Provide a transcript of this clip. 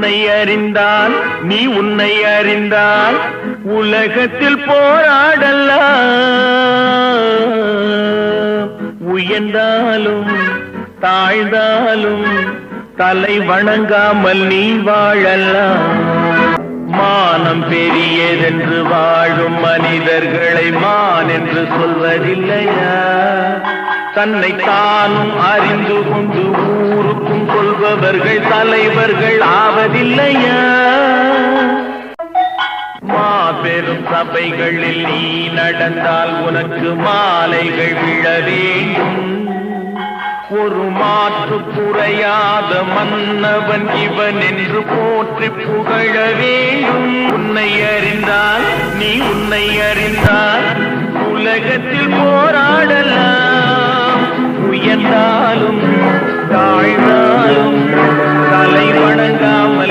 உன்னை அறிந்தால் நீ உன்னை அறிந்தால் உலகத்தில் போராடல்ல. உயர்ந்தாலும் தாழ்ந்தாலும் தலை வணங்காமல் நீ வாழலாம் மானம் பெரியதென்று வாழும் மனிதர்களை மான் என்று சொல்வதில்லையா? தன்னை தானும் அறிந்து கொண்டு ஊருக்கும் தலைவர்கள் ஆவதில்லையா? மாபெரும் சபைகளில் நீ நடந்தால் உனக்கு மாலைகள் விழ வேண்டும். ஒரு மாற்று குறையாத மன்னவன் இவன் என்று போற்றி புகழ வேண்டும். உன்னை அறிந்தால் நீ உன்னை அறிந்தால் உலகத்தில்